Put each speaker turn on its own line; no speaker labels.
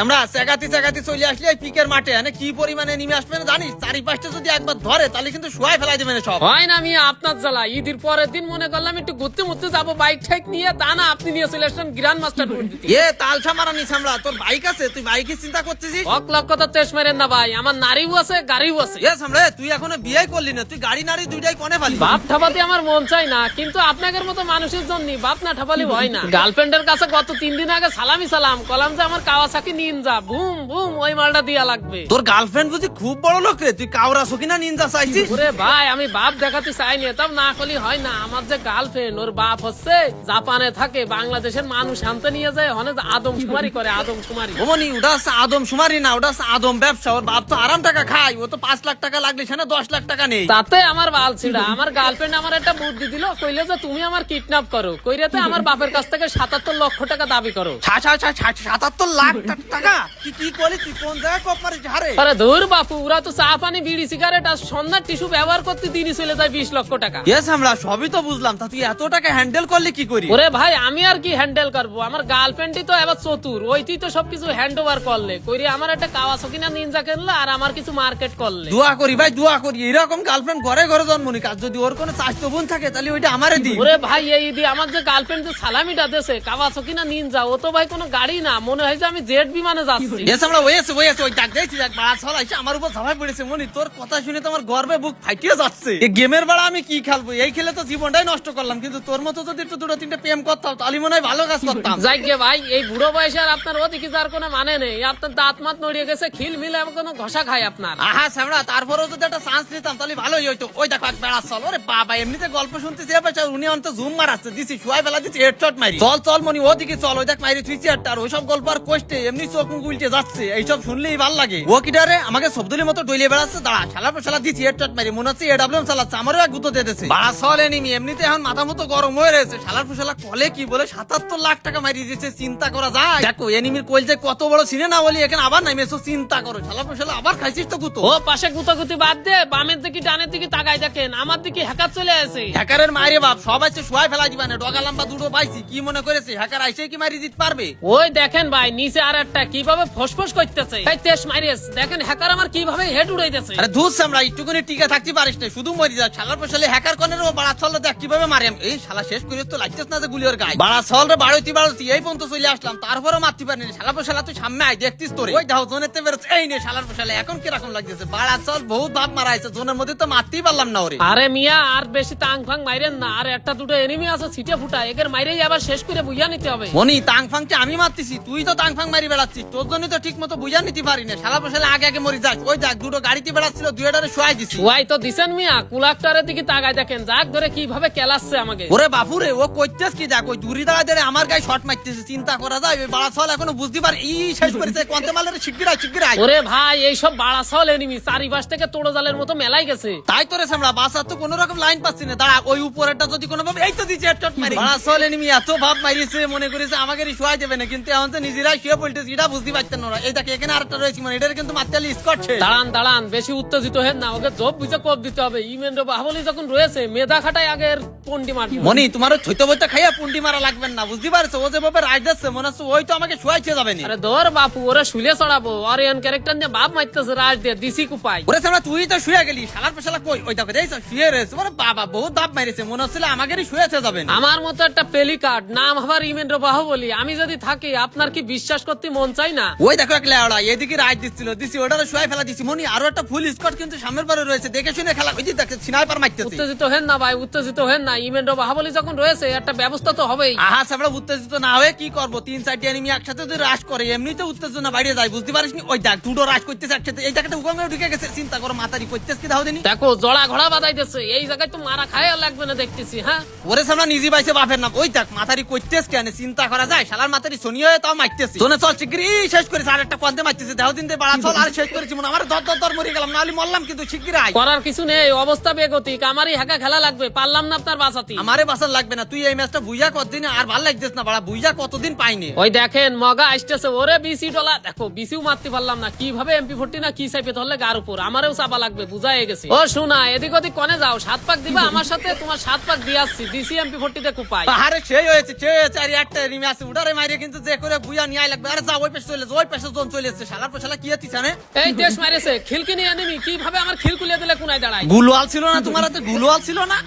আমরা চলে আসলে পিকের মাঠে। এনে কি পরিমাণে নেমে আসবে না জানিস? চারিপাশটা যদি একবার ধরে তাহলে কিন্তু শোয়াই ফেলাই দেবে সব।
হয় না আমি আপনার জ্বালা। ঈদের পরের দিন মনে করলাম একটু ঘুরতে মুরতে যাব বাইক ঠাইক নিয়ে তা না আপনি নিয়ে চলে আসলেন মাস্টার
এ তালসা মারা নিস আমরা তোর বাইক আছে? তুই বাইকের চিন্তা
তো তেস মেরেন না ভাই আমার নারীও আছে গাড়িও আছে।
এ সামলে তুই এখনও বিয়ে করলি না তুই গাড়ি নারী দুইটাই কোনে ফালি।
বাপ ঠাপাতে আমার মন চাই না কিন্তু আপনাদের মতো মানুষের জন্য বাপ না ঠাপালি হয় না। গার্লফ্রেন্ডের কাছে গত তিন দিন আগে সালামি সালাম কলাম যে আমার কাওয়াসাকি নিনজা বুম বুম ওই মালটা দিয়া লাগবে।
তোর গার্লফ্রেন্ড বুঝি খুব বড় লোক রে? তুই কাউরা সকিনা নিনজা চাইছিস?
ওরে ভাই আমি বাপ দেখাতে চাইনি তাও না করলে হয় না। আমার যে গার্লফ্রেন্ড ওর বাপ হচ্ছে জাপানে থাকে বাংলাদেশের মানুষ আনতে নিয়ে যায় অনেক আদম শুমারি করে আদম শুমারি।
ওমনি ওটা হচ্ছে আদম সুমারি না ওটা হচ্ছে আদম ব্যবসা। ওর বাপ তো আরাম টাকা খায় ও তো পাঁচ লাখ টাকা লাগলে সেখানে দশ লাখ টাকা নেই।
তাতে আমার বাল ছিড়া। আমার গার্লফ্রেন্ড আমার একটা বুদ্ধি দিল কইলে যে তুমি আমার কিডন্যাপ করো। কইরাতে আমার বাপের কাছ থেকে সাতাত্তর লক্ষ টাকা দাবি করো।
সাতাত্তর লাখ টাকা? তুই কি করলি তুই কোন জায়গায় কপ মারিস? হারে।
আরে ধুর বাপু ওরা তো চা পানি বিড়ি সিগারেট আর সন্ধ্যার টিস্যু ব্যবহার করতে দিনই চলে যায় বিশ লক্ষ টাকা।
ইয়েস আমরা সবই তো বুঝলাম। তা তুই এত টাকা হ্যান্ডেল করলি কি করি?
ওরে ভাই আমি আর কি হ্যান্ডেল করব? আমার গার্লফ্রেন্ডই তো এবার চতুর। ওইটি তো সবকিছু হ্যান্ড ওভার করলে। কইরে আমার একটা কাওয়াসাকি না নিনজা কিনলে আর আমার কিছু মার্কেট করলে।
দোয়া করি ভাই দোয়া করি। এরকম গার্লফ্রেন্ড ঘরে ঘরে জন্ম নিক। আর যদি ওর কোনো বোন থাকে তাহলে ওইটা আমারে দি
ওরে ভাই এই দি আমার যে গার্লফ্রেন্ড যে সালামিটা দেছে কাওয়াসাকি না নিনজা ও তো ভাই কোনো গাড়ি না। মনে হয় যে আমি জেট বিমানে যাচ্ছি।
ইয়েস আমরা ওই আছে ওই আছে ওই ডাক এক বাড়া ছল আমার উপর ঝামাই পড়েছে মনি তোর কথা শুনে তো আমার গর্বে বুক ফাইটিয়ে যাচ্ছে। এই গেমের বেড়া আমি কি খেলব? এই খেলে তো জীবনটাই নষ্ট করলাম কিন্তু তোর মতো যদি একটু দুটো তিনটে প্রেম করতাম তাহলে মনে হয় ভালো কাজ করতাম।
যাইগে ভাই এই বুড়ো বয়সে আর আপনার ওদিকে যার কোনো মানে নেই। আপনার দাঁত মাত নড়িয়ে গেছে খিল মিলে কোনো ঘষা খায় আপনার।
আহা সামরা তারপরেও যদি একটা চান্স নিতাম তাহলে ভালোই হইতো। ওই দেখো এক বেড়া চল ওরে বাবা এমনিতে গল্প শুনতেছি এবার উনি অন্ত জুম মারাচ্ছে দিছি শুয়াই বেলা দিছি হেডশট মারি। চল চল মনি ওদিকে চল ওই দেখ মারি তুই চেয়ারটা আর ওইসব গল্প আর কোষ্টে এমনি চোখ মুখ উল্টে যাচ্ছে এইসব শুনলেই ভালো লাগে। ও কিটারে আমাকে সবদুলির মতো ডইলে বেড়াচ্ছে? দাঁড়া শালা শালা দিছি হেডশট মারি মনে হচ্ছে এডাব্লিউএম চালাচ্ছে আমারও এক গুতো দিয়ে দিয়েছে বাড়া চল এনিমি এমনিতে এখন মাথা মতো গরম হয়ে রয়েছে। শালার ফুসালা কলে কি বলে? সাতাত্তর লাখ টাকা মারি দিয়েছে চিন্তা করা যায়। দেখো এনিমির কোয়েল যে কত বড় সিনে না বলি এখানে আবার নাইমেছো চিন্তা করো। শালা ফুসালা আবার খাইছিস তো গুতো।
ও পাশে গুতাগুতি বাদ দে বামের দিকে ডানের দিকে তাকাই দেখেন আমার দিকে হ্যাকার চলে আসে।
হ্যাকারের মায়ের বাপ সব আছে শুয়াই ফেলা দিবা না ডগা লম্বা দুটো পাইছি কি মনে করেছে? হ্যাকার আইসে কি মারি দিতে পারবে?
ওই দেখেন ভাই নিচে আর একটা কীভাবে ফসফস করতেছে? তাই তেজ মারিয়েস দেখেন হ্যাকার আমার কীভাবে হেড উড়াইতেছে?
আরে ধুস আমরা একটুকুনি টিকে থাকতে পারিস না শুধু মরি যা। শালার পশালে হ্যাকার কনের বাড়া ছল দেখ কীভাবে মারি আমি। এই শালা শেষ করে তো লাগতেছ না যে গুলি ওর গায়ে। বাড়া ছল রে বাড়তি বাড়তি এই পর্যন্ত চলে আসলাম তারপরও মারতে পারিনি। শালা পশালা তুই সামনে আয় দেখতিস তোরে। ওই দাও জোনেতে বেরোচ্ছে। এই নে শালার পশালে এখন কীরকম লাগতেছে? বাড়া ছল বহুত ভাব মারা আছে জোনের মধ্যে তো মারতেই পারলাম না ওরে।
আরে মিয়া আর বেশি তাং ফাং মাইরেন না আর একটা দুটো এনিমি আছে ছিটে ফুটা এদের মাইরেই আবার শেষ করে বুঝা নিতে হবে।
মনি টাং ফাংকে আমি মারতেছি তুই তো টাং ফাং মারি বেড়াচ্ছিস। তোর জন্য তো ঠিক মতো বুঝা নিতে পারি না শালা পশালে আগে আগে মরি যাক। ওই দেখ দুটো গাড়িতে বেড়াচ্ছিল দুই দুইটারে শোয়াই দিছি।
ওয়াই তো দিছেন মিয়া। কুলাক্টারের দিকে তাকাই দেখেন। যাক ধরে কীভাবে কেলাচ্ছে আমাকে।
ওরে বাপুরে ও কইতেছ কি দেখ ওই দূরি দাঁড়া ধরে আমার গায়ে শট মারতেছে চিন্তা করা যায়। ওই বাড়া ছল এখনও বুঝতে পারে ই শেষ করেছে। কোয়ান্তে মালের শিগগিরাই শিগগিরাই
ওরে ভাই এইসব বাড়া সল এনিমি চারিপাশ থেকে তোড়ো জালের মতো মেলাই গেছে।
তাই তোরে সামলা বাসার তো কোনো রকম লাইন পাচ্ছি না। দাঁড়া ওই উপরেরটা যদি কোনো ভাবে এই তো দিচ্ছে এক শট মারি। বাড়া ছল এনিমি এত ভাব মারিয়েছে মনে করেছে আমাকে শোয়াই দেবে না। কিন্তু এখন তো নিজেরাই শুয়ে পড়তেছে। এটা বুঝতে পারতেন না ওরা। এই দেখ এখানে আরেকটা রয়েছে মানে এটার কিন্তু স্কট
দাঁড়ান দাঁড়ান বেশি উত্তেজিত হেন না ওকে জব বুঝে কোপ দিতে হবে। বাহুবলি যখন রয়েছে মেধা খাটাই আগের পন্ডি মারবি।
মনি তোমার বইটা খাইয়া পুন্ডি মারা না বুঝতে পারছ? ও যেভাবে রাজ দিচ্ছে মনে হচ্ছে ওই তো আমাকে শোয়াইছে যাবে না।
আরে ধর বাপু ওরা শুলে চড়াবো। ক্যারেক্টার নিয়ে বাপ মারতেছে রাজ দিয়ে দিসি কুপাই
ওরে সামলা তুই তো শুয়ে গেলি শালার পেশালা কই? ওই দেখো দেখছ শুয়ে রয়েছে। ওরে বাবা বহুত দাপ মারিছে মনে হচ্ছিল আমাদেরই শুয়েছে যাবেন
আমার মতো একটা পেলি কার্ড নাম আবার ইমেন্দ্র বাহুবলি আমি যদি থাকি আপনার কি বিশ্বাস করতে মন চাই না।
ওই দেখো এক লেওড়া এদিকে রাইট দিচ্ছিল দিছি ওটারে শুয়ে ফেলা দিছি। মনি আরও একটা ফুল স্কট কিন্তু সামনের পারে রয়েছে। দেখে শুনে খেলা ওই যে দেখে সিনাইপার মারতেছে।
উত্তেজিত হেন না ভাই উত্তেজিত হেন না। ইমেন্দ্র বাহুবলি যখন রয়েছে একটা ব্যবস্থা তো হবেই।
আহা সামলা উত্তেজিত না হয়ে কি করব? তিন চারটি এনিমি একসাথে যদি রাশ করে এমনিতে উত্তেজনা বাইরে যায় বুঝতে পারিস নি ওই দেখ দুটো রাশ করতেছে একসাথে। এই জায়গাটা উগঙ্গে ঢুকে গেছে। চিন্তা করো মাতারি করতেছ কি দাও দিনি
দেখো জড়া ঘোড়া বাজাইতেছে। এই জায়গায় তো মারা খায় লাগবে না দেখতেছি হ্যাঁ?
ওরে সামনে নিজে পাইছে বাপের নাম। ওই দেখ মাতারি করতেছ কেন? চিন্তা করা যায়? শালার মাতারি শনি হয়ে তাও মারতেছি। শোনে চল শিগগিরি শেষ করেছে আর একটা মারতেছে। দেহ দিন বাড়া চল আর শেষ করেছি মনে আমার দর দর দর মরে গেলাম নাহলে মরলাম কিন্তু শিগগিরি আয়
করার কিছু নেই অবস্থা বেগতিক। আমারই হাঁকা খেলা লাগবে পারলাম না আপনার বাঁচাতি।
আমারে বাসার লাগবে না তুই এই ম্যাচটা বুঝা কতদিন আর ভালো লাগতেছ না বাড়া বুঝা কতদিন পাইনি?
ওই দেখেন মগা আসতেছে ওরে বিসি ডলা দেখো বিসিও মারতে পারলাম না কীভাবে এমপি ফোরটি না কি সাইপে ধরলে গার উপর। আমারও চাপা লাগবে বুঝাই গেছে। ও শোনা এদিক ওদিক কনে যাও সাত পাক দিবা আমার সাথে তোমার সাত পাক দিয়ে আসছি দিসি এমপি ফোরটিতে কুপাই।
আরে সেই হয়েছে সেই হয়েছে আর একটা রিমি আছে উঠারে মারিয়ে কিন্তু যে করে বুঝা নিয়ে লাগবে। আরে যাও ওই পাশে চলে যাচ্ছে, ওই পাশে জন চলে যাচ্ছে শালার পয়সালা কি হতিস জানে?
এই দেশ মারেছে খিলকি নিয়ে নিবি কীভাবে আমার খিলকুলিয়ে দিলে কোনায় দাঁড়ায়?
গুলোয়াল ছিল না তোমার হাতে গুলোয়াল ছিল না?